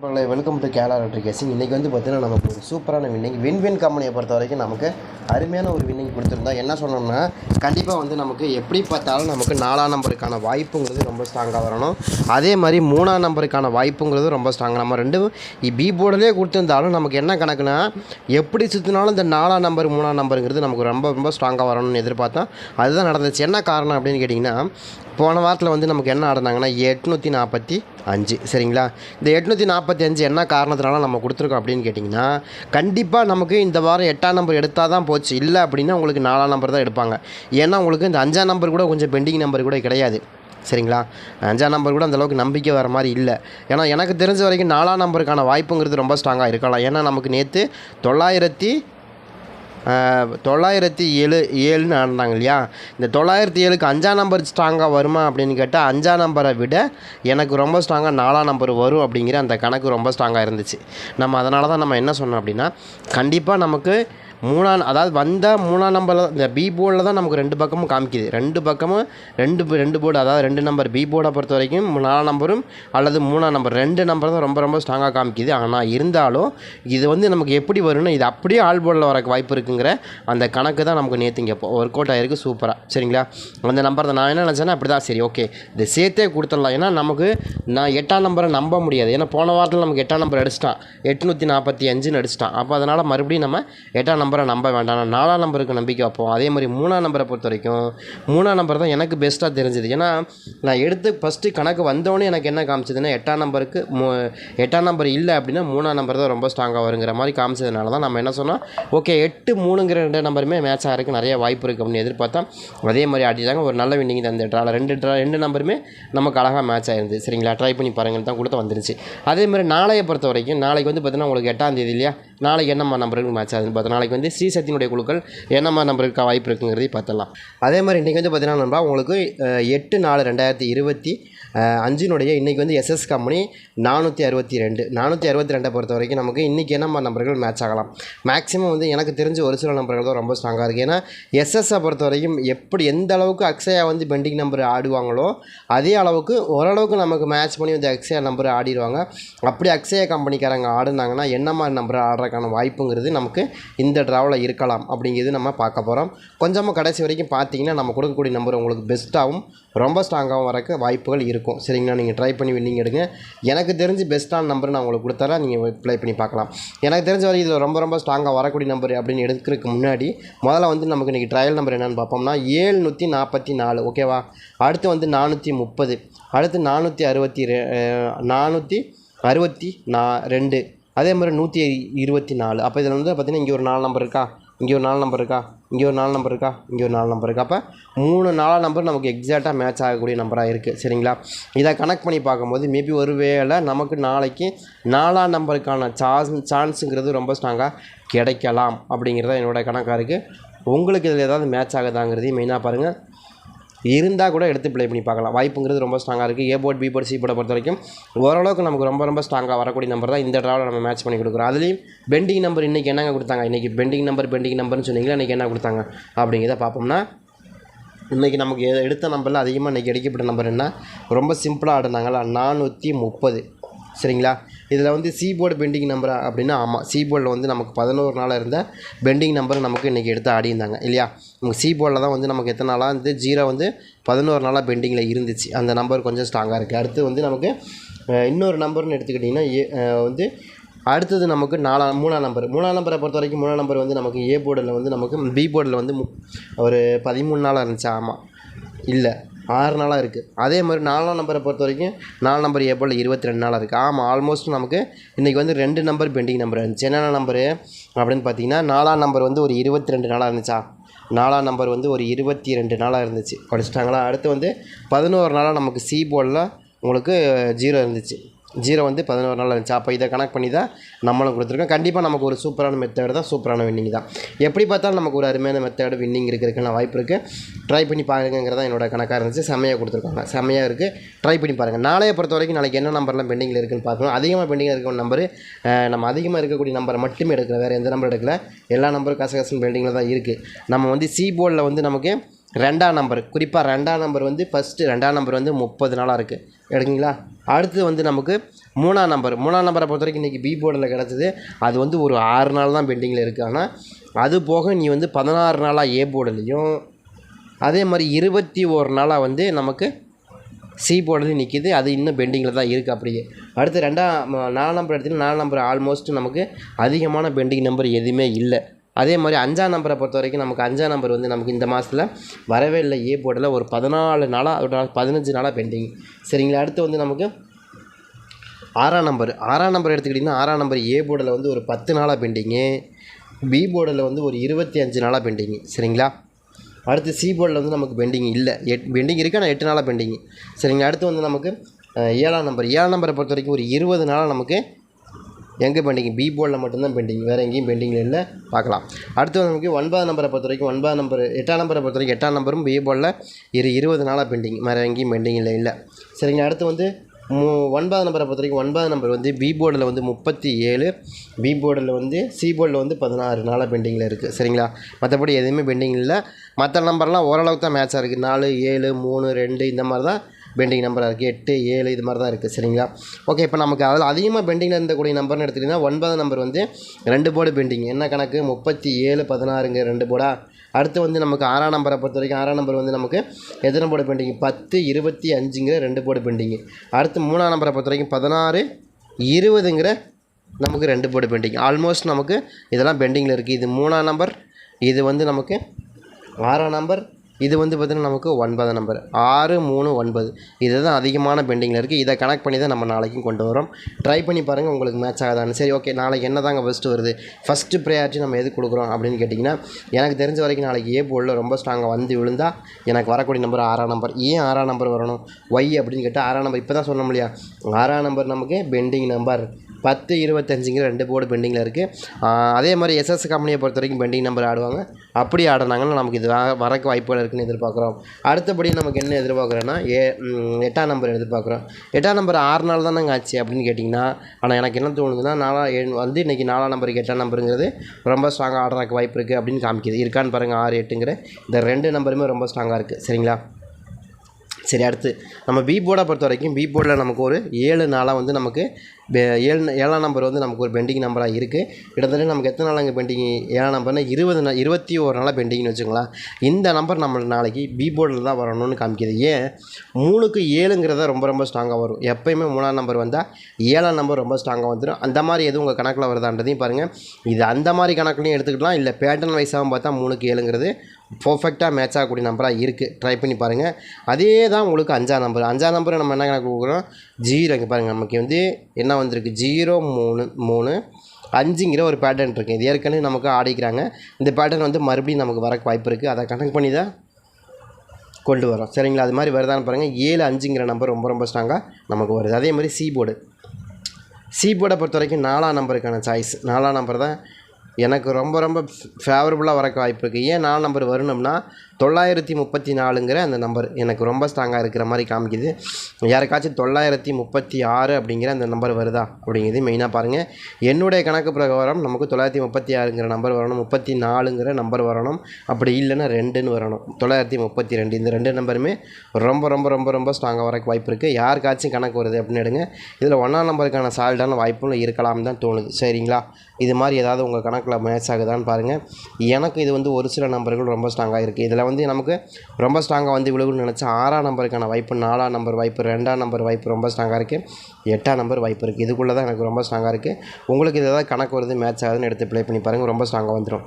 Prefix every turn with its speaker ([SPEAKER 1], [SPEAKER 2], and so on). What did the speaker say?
[SPEAKER 1] Welcome to கேலா எலக்ட்ரிகேஷன் இன்றைக்கி வந்து பார்த்தீங்கன்னா நமக்கு ஒரு சூப்பரான வின்னிங் வின் வின் கம்பெனியை பொறுத்த வரைக்கும் நமக்கு அருமையான ஒரு வின்னிங் கொடுத்துருந்தா என்ன சொல்லணும்னா கண்டிப்பாக வந்து நமக்கு எப்படி பார்த்தாலும் நமக்கு நாலாம் நம்பருக்கான வாய்ப்புங்கிறது ரொம்ப ஸ்ட்ராங்காக வரணும். அதே மாதிரி மூணாம் நம்பருக்கான வாய்ப்புங்கிறது ரொம்ப ஸ்ட்ராங் நம்ம ரெண்டு பி போர்டிலே கொடுத்துருந்தாலும் நமக்கு என்ன கணக்குனா எப்படி சுற்றினாலும் இந்த நாலாம் நம்பர் மூணாம் நம்பருங்கிறது நமக்கு ரொம்ப ரொம்ப ஸ்ட்ராங்காக வரணும்னு எதிர்பார்த்தோம் அதுதான் நடந்துச்சு. என்ன காரணம் அப்படின்னு கேட்டிங்கன்னா போன வாரத்தில் வந்து நமக்கு என்ன நடந்தாங்கன்னா எட்நூற்றி நாற்பத்தி அஞ்சு. சரிங்களா? இந்த எட்நூற்றி நாற்பத்தி அஞ்சு என்ன காரணத்தினால நம்ம கொடுத்துருக்கோம் அப்படின்னு கேட்டிங்கன்னா கண்டிப்பாக நமக்கு இந்த வாரம் எட்டாம் நம்பர் எடுத்தால் தான் போச்சு இல்லை அப்படின்னா உங்களுக்கு நாலாம் நம்பர் தான் எடுப்பாங்க. ஏன்னா உங்களுக்கு இந்த அஞ்சாம் நம்பர் கூட கொஞ்சம் பெண்டிங் நம்பர் கூட கிடையாது. சரிங்களா? அஞ்சாம் நம்பர் கூட அந்தளவுக்கு நம்பிக்கை வர மாதிரி இல்லை. ஏன்னா எனக்கு தெரிஞ்ச வரைக்கும் நாலாம் நம்பருக்கான வாய்ப்புங்கிறது ரொம்ப ஸ்ட்ராங்காக இருக்கலாம். ஏன்னா நமக்கு நேற்று தொள்ளாயிரத்தி தொள்ளாயிரத்தி ஏழு ஏழுன்னு ஆடினாங்க இல்லையா? இந்த தொள்ளாயிரத்தி ஏழுக்கு அஞ்சாம் நம்பர் ஸ்ட்ராங்காக வருமா அப்படின்னு கேட்டால் அஞ்சாம் நம்பரை விட எனக்கு ரொம்ப ஸ்ட்ராங்காக நாலாம் நம்பர் வரும் அப்படிங்கிற அந்த கணக்கு ரொம்ப ஸ்ட்ராங்காக இருந்துச்சு. நம்ம அதனால தான் நம்ம என்ன சொன்னோம் அப்படின்னா கண்டிப்பாக நமக்கு மூணாம் அதாவது வந்தால் மூணாம் நம்பரில் இந்த பி போர்டில் தான் நமக்கு ரெண்டு பக்கமும் காமிக்குது. ரெண்டு பக்கமும் ரெண்டு ரெண்டு போர்டு அதாவது ரெண்டு நம்பர் பி போர்டை பொறுத்த வரைக்கும் நாலாம் நம்பரும் அல்லது மூணாம் நம்பர் ரெண்டு நம்பர் தான் ரொம்ப ரொம்ப ஸ்ட்ராங்காக காமிக்குது. ஆனால் இருந்தாலும் இது வந்து நமக்கு எப்படி வரும்னா இது அப்படியே ஆல் போர்டில் வர வாய்ப்பு இருக்குங்கிற அந்த கணக்கு தான் நமக்கு நேற்று இங்கே ஒர்க் அவுட் ஆகிருக்கு சூப்பராக சரிங்களா? அந்த நம்பர் தான் நான் என்ன நினச்சேன்னா அப்படி தான் சரி ஓகே இதை சேர்த்தே கொடுத்துடலாம். ஏன்னா நமக்கு நான் எட்டாம் நம்பரை நம்ப முடியாது. ஏன்னா போன வாரத்தில் நமக்கு எட்டாம் நம்பர் அடிச்சிட்டான். எட்நூற்றி நாற்பத்தி அஞ்சுன்னு அடிச்சிட்டான். அப்போ அதனால் மறுபடியும் நம்ம எட்டாம் நம்பரை நம்ப வேண்டாம். நான் நாலாம் நம்பருக்கு நம்பிக்கை வைப்போம். அதே மாதிரி மூணாம் நம்பரை பொறுத்த வரைக்கும் மூணாம் நம்பர் தான் எனக்கு பெஸ்ட்டாக தெரிஞ்சுது. ஏன்னா நான் எடுத்து ஃபஸ்ட்டு கணக்கு வந்தோடனே எனக்கு என்ன காமிச்சதுன்னா எட்டாம் நம்பருக்கு மூ எட்டாம் நம்பர் இல்லை அப்படின்னா மூணாம் நம்பர் தான் ரொம்ப ஸ்ட்ராங்காக வருங்கிற மாதிரி காமிச்சதுனால தான் நம்ம என்ன சொன்னால் ஓகே எட்டு மூணுங்கிற ரெண்டு நம்பருமே மேட்ச் ஆகிறதுக்கு நிறைய வாய்ப்பு இருக்குது அப்படின்னு எதிர்பார்த்தா அதே மாதிரி ஆடிட்டாங்க ஒரு நல்ல வின்னிங் தான் இந்த ட்ராவில் ரெண்டு ட்ரா ரெண்டு நம்பருமே நமக்கு அழகாக மேட்ச் ஆயிருந்தது. சரிங்களா? ட்ரை பண்ணி பாருங்கன்னு தான் கொடுத்து வந்துருச்சு. அதே மாதிரி நாளையை பொறுத்த வரைக்கும் நாளைக்கு வந்து பார்த்தீங்கன்னா உங்களுக்கு எட்டாம் தேதி இல்லையா? நாளைக்கு என்னம்மா நம்பருக்கு மேட்ச் ஆகுதுன்னு பார்த்தா நாளைக்கு வந்து ஸ்ரீசக்தியினுடைய குழுக்கள் என்னம்மா நம்பருக்கு வாய்ப்பு இருக்குங்கிறதையும் பார்த்தலாம் அதே மாதிரி இன்றைக்கி வந்து பார்த்தீங்கன்னா நண்பா உங்களுக்கு எட்டு நாலு ரெண்டாயிரத்தி இருபத்தி அஞ்சினுடைய இன்றைக்கி வந்து எஸ்எஸ் கம்பெனி நானூற்றி அறுபத்தி ரெண்டு. நானூற்றி அறுபத்தி ரெண்டை பொறுத்த வரைக்கும் நமக்கு இன்றைக்கி என்னம்மா நம்பர்கள் மேட்ச் ஆகலாம்? மேக்ஸிமம் வந்து எனக்கு தெரிஞ்ச ஒரு சில நம்பர்கள் தான் ரொம்ப ஸ்ட்ராங்காக இருக்குது ஏன்னா எஸ்எஸ்ஸை பொறுத்த வரைக்கும் எப்படி எந்த அளவுக்கு அக்ஷயா வந்து பெண்டிங் நம்பர் ஆடுவாங்களோ அதே அளவுக்கு ஓரளவுக்கு நமக்கு மேட்ச் பண்ணி வந்து அக்ஸையா நம்பர் ஆடிடுவாங்க. அப்படி அக்ஸையா கம்பெனிக்காரங்க ஆடுனாங்கன்னா என்ன மாதிரி நம்பர் ஆடுறதுக்கான வாய்ப்புங்கிறது நமக்கு இந்த ட்ராவில் இருக்கலாம் அப்படிங்கிறது நம்ம பார்க்க போகிறோம் கொஞ்சமாக கடைசி வரைக்கும் பார்த்தீங்கன்னா நம்ம கொடுக்கக்கூடிய நம்பர் உங்களுக்கு பெஸ்ட்டாகவும் ரொம்ப ஸ்ட்ராங்காகவும் வரக்கு வாய்ப்புகள் இருக்கும். சரிங்களா? நீங்கள் ட்ரை பண்ணி வின்னிங் எடுங்க. எனக்கு தெரிஞ்சு பெஸ்ட்டான நம்பர் நான் உங்களுக்கு கொடுத்தாரா நீங்கள் ப்ளே பண்ணி பார்க்கலாம். எனக்கு தெரிஞ்ச வரைக்கும் இதில் ரொம்ப ரொம்ப ஸ்ட்ராங்காக வரக்கூடிய நம்பர் அப்படின்னு எடுக்கிறதுக்கு முன்னாடி முதல்ல வந்து நமக்கு இன்றைக்கி ட்ரையல் நம்பர் என்னென்னு பார்ப்போம்னா ஏழ்நூற்றி நாற்பத்தி நாலு ஓகேவா அடுத்து வந்து நானூற்றி முப்பது அடுத்து நானூற்றி அறுபத்தி ரெ நானூற்றி அறுபத்தி நா ரெண்டு. அதே மாதிரி நூற்றி இருபத்தி நாலு அப்போ இதில் வந்து பார்த்திங்கன்னா இங்கே ஒரு நாலு நம்பர் இருக்கா? இங்கே ஒரு நாலு நம்பர் இருக்கா? இங்கே ஒரு நாலு நம்பர் இருக்கா? இங்கே ஒரு நாலு நம்பர் இருக்கா? அப்போ மூணு நாலு நம்பர் நமக்கு எக்ஸாக்டாக மேட்ச் ஆகக்கூடிய நம்பராக இருக்குது சரிங்களா? இதை கனெக்ட் பண்ணி பார்க்கும்போது மேபி ஒரு வேளை நமக்கு நாளைக்கு நாலாம் நம்பருக்கான சான்ஸ் சான்ஸுங்கிறது ரொம்ப ஸ்ட்ராங்காக கிடைக்கலாம் அப்படிங்கிறத என்னோட கணக்காக இருக்குது உங்களுக்கு இதில் ஏதாவது மேட்ச் ஆகுதாங்கிறதையும் மெயினாக பாருங்கள் இருந்தால் கூட எடுத்து ப்ளே பண்ணி பார்க்கலாம். வாய்ப்புங்கிறது ரொம்ப ஸ்ட்ராங்காக இருக்குது A board B board C போர்டை பொறுத்த வரைக்கும் ஓரளவுக்கு நமக்கு ரொம்ப ரொம்ப ஸ்ட்ராங்காக வரக்கூடிய நம்பர் தான் இந்த ட்ராவில் நம்ம மேட்ச் பண்ணி கொடுக்குறோம். அதுலேயும் பெண்டிங் நம்பர் இன்றைக்கி என்னங்க கொடுத்தாங்க? இன்றைக்கி பெண்டிங் நம்பர் பெண்டிங் நம்பர்னு சொன்னீங்களா? இன்றைக்கி என்ன கொடுத்தாங்க? அப்படிங்கிறத பார்ப்போம்னா இன்றைக்கி நமக்கு எடுத்த நம்பரில் அதிகமாக இன்றைக்கி அடிக்கப்பட்ட நம்பர் என்ன? ரொம்ப சிம்பிளாக ஆடினாங்களா? நானூற்றி முப்பது. சரிங்களா? இதில் வந்து சீபோர்டு பெண்டிங் நம்பரா அப்படின்னா ஆமாம் சீபோர்டில் வந்து நமக்கு பதினோரு நாளாக இருந்த பெண்டிங் நம்பர் நமக்கு இன்றைக்கி எடுத்து ஆடியிருந்தாங்க இல்லையா? நமக்கு சீபோர்டில் தான் வந்து நமக்கு எத்தனை நாளாக வந்து ஜீரோ வந்து பதினோரு நாளாக பெண்டிங்கில் இருந்துச்சு. அந்த நம்பர் கொஞ்சம் ஸ்ட்ராங்காக இருக்குது அடுத்து வந்து நமக்கு இன்னொரு நம்பர்னு எடுத்துக்கிட்டிங்கன்னா ஏ வந்து அடுத்தது நமக்கு நாலாம் மூணாம் நம்பர் மூணாம் நம்பரை பொறுத்த வரைக்கும் மூணாம் நம்பர் வந்து நமக்கு ஏ போர்டில் வந்து நமக்கு பி போர்டில் வந்து மு- ஒரு பதிமூணு நாளாக இருந்துச்சு? ஆமாம் இல்லை. ஆறு நாளாக இருக்குது அதே மாதிரி நாலாம் நம்பரை பொறுத்த வரைக்கும் நாலு நம்பர் ஏப்ரல் இருபத்தி ரெண்டு நாளாக இருக்குது ஆமாம் ஆல்மோஸ்ட் நமக்கு இன்றைக்கி வந்து ரெண்டு நம்பர் பெண்டிங் நம்பர் இருந்துச்சு என்னென்ன நம்பரு அப்படின்னு பார்த்தீங்கன்னா நாலாம் நம்பர் வந்து ஒரு இருபத்தி ரெண்டு நாளாக இருந்துச்சா? நாலாம் நம்பர் வந்து ஒரு இருபத்தி ரெண்டு நாளாக இருந்துச்சு. படிச்சிட்டாங்களா? அடுத்து வந்து பதினோரு நாளாக நமக்கு சி போர்டில் உங்களுக்கு ஜீரோ இருந்துச்சு. ஜீரோ வந்து பதினோரு நாள் இருந்துச்சு. அப்போ இதை கனெக்ட் பண்ணி தான் நம்மளும் கொடுத்துருக்கோம். கண்டிப்பாக நமக்கு ஒரு சூப்பரான மெத்தேடு தான் சூப்பரான வின்னிங் தான். எப்படி பார்த்தாலும் நமக்கு ஒரு அருமையான மெத்தேடு வின்னிங் இருக்கிறதுக்கான வாய்ப்பு இருக்குது ட்ரை பண்ணி பாருங்கிறதான் என்னோட கணக்காக இருந்துச்சு. செம்மையாக கொடுத்துருக்காங்க. செம்மையாக இருக்குது ட்ரை பண்ணி பாருங்கள் நாளைய பொறுத்த வரைக்கும் நாளைக்கு என்ன நம்பர்லாம் பெண்டிங்கில் இருக்குன்னு பார்க்கணும். அதிகமாக பெண்டிங்கில் இருக்கிற நம்பர் நம்ம அதிகமாக இருக்கக்கூடிய நம்பரை மட்டுமே எடுக்கல. வேறு எந்த நம்பர் எடுக்கல. எல்லா நம்பரும் கசகசன் பெண்டிங்கில் தான் இருக்குது நம்ம வந்து சி போர்டில் வந்து நமக்கு ரெண்டாம் நம்பர். குறிப்பாக ரெண்டாம் நம்பர் வந்து ஃபஸ்ட்டு ரெண்டாம் நம்பர் வந்து முப்பது நாளாக இருக்குது எடுக்குங்களா அடுத்து வந்து நமக்கு மூணாம் நம்பர். மூணாம் நம்பரை பொறுத்த வரைக்கும் இன்றைக்கி பி போர்டில் கிடச்சிது. அது வந்து ஒரு ஆறு நாள் தான் பெண்டிங்கில் இருக்குது ஆனால் அது போக நீ வந்து பதினாறு நாளாக ஏ போர்டுலேயும் அதே மாதிரி இருபத்தி ஒரு நாளாக வந்து நமக்கு சி போர்டில் நிற்கிது அது இன்னும் பெண்டிங்கில் தான் இருக்குது அப்படியே. அடுத்து ரெண்டாம் நாலு நாலாம் நம்பர் எடுத்திங்கன்னா நாலாம் நம்பர் ஆல்மோஸ்ட் நமக்கு அதிகமான பெண்டிங் நம்பர் எதுவுமே இல்லை. அதே மாதிரி அஞ்சாம் நம்பரை பொறுத்த வரைக்கும் நமக்கு அஞ்சாம் நம்பர் வந்து நமக்கு இந்த மாதத்தில் வரவே இல்லை. ஏ போர்டில் ஒரு பதினாலு நாளாக ஒரு பதினஞ்சு நாளாக பெண்டிங் சரிங்களா? அடுத்து வந்து நமக்கு ஆறாம் நம்பர் ஆறாம் நம்பர் எடுத்துக்கிட்டிங்கன்னா ஆறாம் நம்பர் ஏ போர்டில் வந்து ஒரு பத்து நாளாக பெண்டிங்கு பி போர்டில் வந்து ஒரு இருபத்தி அஞ்சு நாளாக பெண்டிங்கு சரிங்களா? அடுத்து சி போர்டில் வந்து நமக்கு பெண்டிங் இல்லை. எட் பெண்டிங் இருக்குது ஆனால் எட்டு நாளாக பெண்டிங் சரிங்களா? அடுத்து வந்து நமக்கு ஏழாம் நம்பர் ஏழாம் நம்பரை பொறுத்த வரைக்கும் ஒரு இருபது நாளாக நமக்கு எங்கே பெண்டிங் பி போர்டில் மட்டும்தான் பெண்டிங் வேறு எங்கேயும் பெண்டிங்கில் இல்லை. பார்க்கலாம். அடுத்து வந்து நமக்கு ஒன்பதாம் நம்பரை பொறுத்த வரைக்கும் ஒன்பதாம் நம்பர் எட்டாம் நம்பரை பொறுத்த வரைக்கும் எட்டாம் நம்பரும் பி போர்டில் இரு இருபது நாளாக பெண்டிங் வேறு எங்கேயும் பெண்டிங்கில் இல்லை. சரிங்க அடுத்து வந்து மூ ஒன்பதாம் நம்பரை பொறுத்த வரைக்கும் ஒன்பதாம் நம்பர் வந்து பி போர்டில் வந்து முப்பத்தி ஏழு பி போர்டில் வந்து சி போர்டில் வந்து பதினாறு நாளாக பெண்டிங்கில் இருக்குது சரிங்களா? மற்றபடி எதுவுமே பெண்டிங் இல்லை. மற்ற நம்பர்லாம் ஓரளவுக்கு தான் மேட்சாக இருக்குது நாலு ஏழு மூணு ரெண்டு இந்த மாதிரி தான் பெண்டிங் நம்பராக இருக்குது எட்டு ஏழு இது மாதிரி தான் இருக்குது சரிங்களா? ஓகே இப்போ நமக்கு அதில் அதிகமாக பெண்டிங்கில் இருந்தக்கூடிய நம்பர்னு எடுத்துக்கிட்டிங்கன்னா ஒன்பதாம் நம்பர் வந்து ரெண்டு போர்டு பெண்டிங் என்ன கணக்கு? முப்பத்தி ஏழு பதினாறுங்க ரெண்டு போர்டா? அடுத்து வந்து நமக்கு ஆறாம் நம்பரை பொறுத்த வரைக்கும் ஆறாம் நம்பர் வந்து நமக்கு எத்தனை போர்டு பெண்டிங் பத்து இருபத்தி அஞ்சுங்கிற ரெண்டு போர்டு பெண்டிங் அடுத்து மூணாம் நம்பரை பொறுத்த வரைக்கும் பதினாறு இருபதுங்கிற நமக்கு ரெண்டு போர்டு பெண்டிங் ஆல்மோஸ்ட் நமக்கு இதெல்லாம் பெண்டிங்கில் இருக்குது இது மூணாம் நம்பர் இது வந்து நமக்கு ஆறாம் நம்பர் இது வந்து பார்த்திங்கன்னா நமக்கு ஒன்பது நம்பர் ஆறு மூணு ஒன்பது. இதுதான் அதிகமான பெண்டிங்கில் இருக்குது இதை கனெக்ட் பண்ணி தான் நம்ம நாளைக்கும் கொண்டு வரோம். ட்ரை பண்ணி பாருங்கள் உங்களுக்கு மேட்ச் ஆகாதான்னு. சரி ஓகே நாளைக்கு என்ன தாங்க ஃபஸ்ட்டு வருது? ஃபஸ்ட்டு ப்ரையாரிட்டி நம்ம எது கொடுக்குறோம் அப்படின்னு கேட்டிங்கன்னா எனக்கு தெரிஞ்ச வரைக்கும் நாளைக்கு ஏ போல ரொம்ப ஸ்ட்ராங்காக வந்து விழுந்தால் எனக்கு வரக்கூடிய நம்பர் ஆறாம் நம்பர் ஏன் ஆறாம் நம்பர் வரணும்? ஒய் அப்படின்னு கேட்டால் ஆறாம் நம்பர் இப்போ தான் சொன்னோம் இல்லையா? ஆறாம் நம்பர் நமக்கு பெண்டிங் நம்பர் பத்து இருபத்தஞ்சுங்கிற ரெண்டு போர்டு பெண்டிங்கில் இருக்குது அதே மாதிரி எஸ்எஸ் கம்பெனியை பொறுத்த வரைக்கும் பெண்டிங் நம்பர் ஆடுவாங்க அப்படி ஆடினாங்கன்னா நமக்கு இது வரக்கு வாய்ப்புகள் இருக்குன்னு எதிர்பார்க்குறோம். அடுத்தபடி நமக்கு என்ன எதிர்பார்க்குறோன்னா ஏ எட்டாம் நம்பர் எதிர்பார்க்குறோம். எட்டாம் நம்பர் ஆறு நாள் தானேங்க ஆச்சு அப்படின்னு கேட்டிங்கன்னா ஆனால் எனக்கு என்ன தோணுதுன்னா நாலா வந்து இன்றைக்கி நாலாம் நம்பருக்கு எட்டாம் நம்பருங்கிறது ரொம்ப ஸ்ட்ராங்காக ஆடுறதுக்கு வாய்ப்பு இருக்குது அப்படின்னு காமிக்குது. இருக்கான்னு பாருங்கள் ஆறு எட்டுங்கிற இந்த ரெண்டு நம்பருமே ரொம்ப ஸ்ட்ராங்காக இருக்குது சரிங்களா? சரி அடுத்து நம்ம பி போர்டை பொறுத்த வரைக்கும் பி போர்டில் நமக்கு ஒரு ஏழு நாளாக வந்து நமக்கு ஏழு ஏழாம் நம்பர் வந்து நமக்கு ஒரு பெண்டிங் நம்பராக இருக்குது கிட்டத்தட்ட நமக்கு எத்தனை நாளாங்க பெண்டிங் ஏழாம் நம்பர்னா இருபது நாள் இருபத்தி ஒரு நாளாக பெண்டிங்னு வச்சுங்களேன் இந்த நம்பர் நம்ம நாளைக்கு பி போர்டில் தான் வரணும்னு காமிக்கிது. ஏன்? மூணுக்கு ஏழுங்கிறத ரொம்ப ரொம்ப ஸ்ட்ராங்காக வரும். எப்பயுமே மூணாம் நம்பர் வந்தால் ஏழாம் நம்பர் ரொம்ப ஸ்ட்ராங்காக வந்துடும் அந்த மாதிரி எதுவும் உங்கள் கணக்கில் வருதான்றதையும் பாருங்கள் இது அந்த மாதிரி கணக்குலையும் எடுத்துக்கலாம் இல்லை பேட்டர்ன் வைஸாகவும் பார்த்தா மூணுக்கு ஏழுங்கிறது பர்ஃபெக்டாக மேட்ச் ஆகக்கூடிய நம்பராக இருக்குது ட்ரை பண்ணி பாருங்கள் அதே தான் உங்களுக்கு அஞ்சாம் நம்பர் அஞ்சாம் நம்பர் நம்ம என்ன கணக்கு கொடுக்குறோம்? ஜீரோ இங்கே பாருங்கள் நமக்கு வந்து என்ன வந்திருக்கு? ஜீரோ மூணு மூணு அஞ்சுங்கிற ஒரு பேட்டர்ன் இருக்குது இது ஏற்கனவே நமக்கு ஆடிக்கிறாங்க. இந்த பேட்டர்ன் வந்து மறுபடியும் நமக்கு வர வாய்ப்பு இருக்குது அதை கணக்கு பண்ணி தான் கொண்டு வரோம். சரிங்களா? அது மாதிரி வருதான்னு பாருங்கள் ஏழு அஞ்சுங்கிற நம்பர் ரொம்ப ரொம்ப ஸ்ட்ராங்காக நமக்கு வருது. அதே மாதிரி சி போர்டு சி போர்டை பொறுத்த வரைக்கும் நாலாம் நம்பருக்கான சாய்ஸ் நாலாம் நம்பர் தான் எனக்கு ரொம்ப ரொம்ப ஃபேவரபுளாக வரக்கு வாய்ப்பு இருக்குது ஏன் நாலாம் நம்பர் வரணும்னா தொள்ளாயிரத்தி முப்பத்தி நாலுங்கிற அந்த நம்பர் எனக்கு ரொம்ப ஸ்ட்ராங்காக இருக்கிற மாதிரி காமிக்குது. யாருக்காச்சும் தொள்ளாயிரத்தி முப்பத்தி ஆறு அப்படிங்கிற அந்த நம்பர் வருதா அப்படிங்கிறது மெயினாக பாருங்கள் என்னுடைய கணக்கு பிரகாரம் நமக்கு தொள்ளாயிரத்தி முப்பத்தி ஆறுங்கிற நம்பர் வரணும் முப்பத்தி நாலுங்கிற நம்பர் வரணும் அப்படி இல்லைன்னா ரெண்டுன்னு வரணும். தொள்ளாயிரத்தி முப்பத்தி ரெண்டு இந்த ரெண்டு நம்பருமே ரொம்ப ரொம்ப ரொம்ப ரொம்ப ஸ்ட்ராங்காக வரக்கு வாய்ப்பு இருக்குது யாருக்காச்சும் கணக்கு வருது அப்படின்னு எடுங்க. இதில் ஒன்றாம் நம்பருக்கான சால்டான வாய்ப்பும் இருக்கலாம் தான் தோணுது. சரிங்களா? இது மாதிரி ஏதாவது உங்கள் கணக்கில் மேட்ச் ஆகுதான்னு பாருங்கள் எனக்கு இது வந்து ஒரு சில நம்பர்கள் ரொம்ப ஸ்ட்ராங்காக இருக்குது இதில் வந்து நமக்கு ரொம்ப ஸ்ட்ராங்காக வந்து விழுகுன்னு நினச்சா ஆறாம் நம்பருக்கான வாய்ப்பு நாலாம் நம்பர் வாய்ப்பு ரெண்டாம் நம்பர் வாய்ப்பு ரொம்ப ஸ்ட்ராங்காக இருக்குது எட்டாம் நம்பர் வாய்ப்பு இருக்குது இதுக்குள்ளே தான் எனக்கு ரொம்ப ஸ்ட்ராங்காக இருக்குது உங்களுக்கு இது ஏதாவது கணக்கு வருது மேட்ச் ஆகுதுன்னு எடுத்து ப்ளே பண்ணி பாருங்கள் ரொம்ப ஸ்ட்ராங்காக வந்துடும்